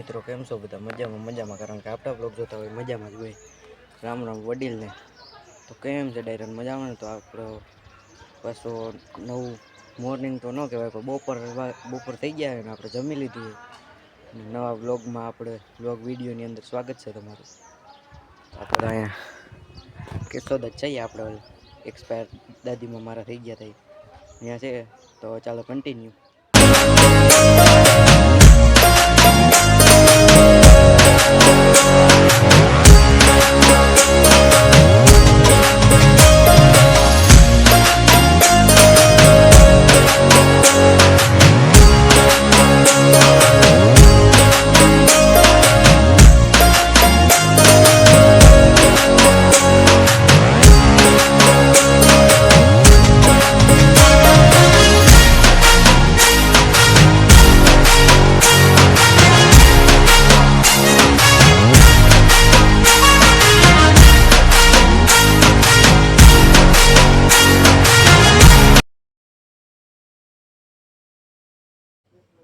મિત્રો, કેમ છો બધા? મજામાં મજામાં. કારણ કે આપણા બ્લોગ જોતા હોય મજામાં જ હોય. રામ રામ, વડીલને. તો કેમ છે ડાયરન મજામાં તો આપણો પાછો નવું મોર્નિંગ તો ન કહેવાય, પણ બપોર બપોર થઈ ગયા હોય ને આપણે જમી લીધી હોય નવા બ્લોગમાં આપણે બ્લોગ વિડીયોની અંદર સ્વાગત છે તમારું. આપણે અહીંયા કેટલો જ જઈએ આપણે એક્સપાયર દાદીમાં મારા થઈ ગયા હતા ત્યાં છે. તો ચાલો કન્ટિન્યુ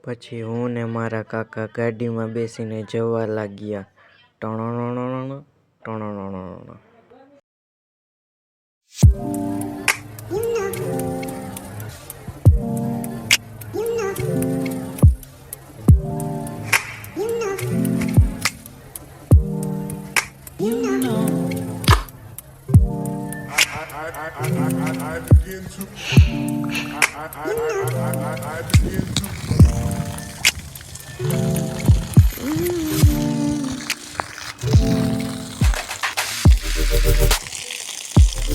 પછી હું ને મારા કાકા ગાડીમાં બેસીને જવા લાગ્યા ટણણણણ I, I begin to. I, I, I, I, I, I, I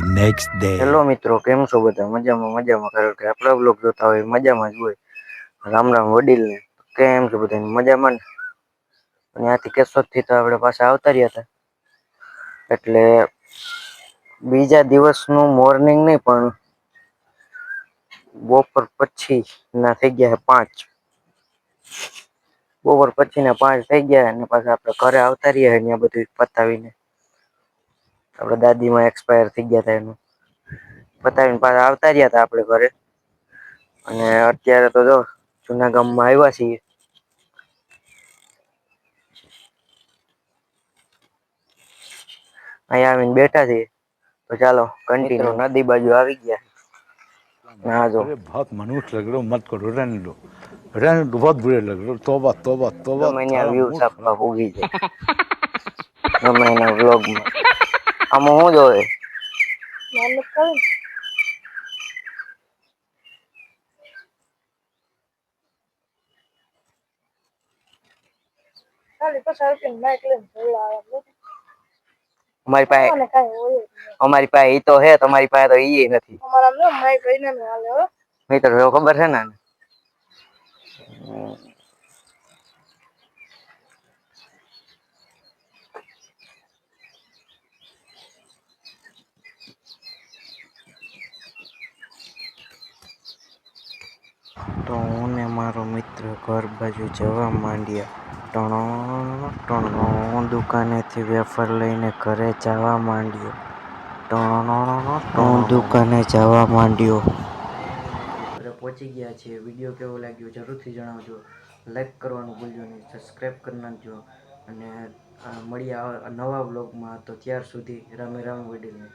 Next day. Hello મિત્રો, કેમ છો બધા? મજામાં મજામાં. કારણ કે આપણા બ્લોગ જોતા હોય મજામાં જ હોય. રામ રામ વડીલને. કેમ છો બધા મજામાં ને? અને ત્યાંથી કેશોદથી તો આપણે પાછા આવતા રહ્યા હતા. એટલે બીજા દિવસનું મોર્નિંગ નહીં, પણ બપોર પછી ના થઈ ગયા પાંચ. બપોર પછી ના પાંચ થઈ ગયા અને પાછા આપણે ઘરે આવતા રહ્યા અહીંયા બધું પતાવીને. આપણે દાદીમાં એક્સપાયર થઈ ગયા હતા એનું પતાવીને પાછા આવતા રહ્યા હતા આપણે ઘરે અને અત્યારે તો જો જૂના ગામમાં આવ્યા છીએ અહીંયા આવીને બેઠા છીએ તો ચાલો કન્ટિન્યુ નદી બાજુ આવી ગયા ના જો अरे बहुत मनुष्य लग रहे हो मत करो रहने दो रहने दो बहुत बुरे लग रहे हो तोबा तोबा तोबा ગમે ત્યાં सारा વ્યૂ मुंह છાપવા ઉગી જાય ગમે એના વ્લોગમાં આમાં શું જોવે? અમારી પાસે. અમારી પાસે ઈ તો હે તમારી પાસે તો ઈ નથી. અમારા ખબર છે ને તો હું ને મારો મિત્ર ઘર બાજુ જવા માંડ્યા. ટણો ટણો દુકાનેથી વેફર લઈને ઘરે જવા માંડ્યો. ટણો હું દુકાને જવા માંડ્યો. આપણે પહોંચી ગયા છીએ. વીડિયો કેવો લાગ્યો જરૂરથી જણાવજો. લાઈક કરવાનું ભૂલજો નહીં સબસ્ક્રાઈબ કરી નાખજો. અને મળીએ નવા બ્લોગમાં તો ત્યાર સુધી રામે રામ વડીલને.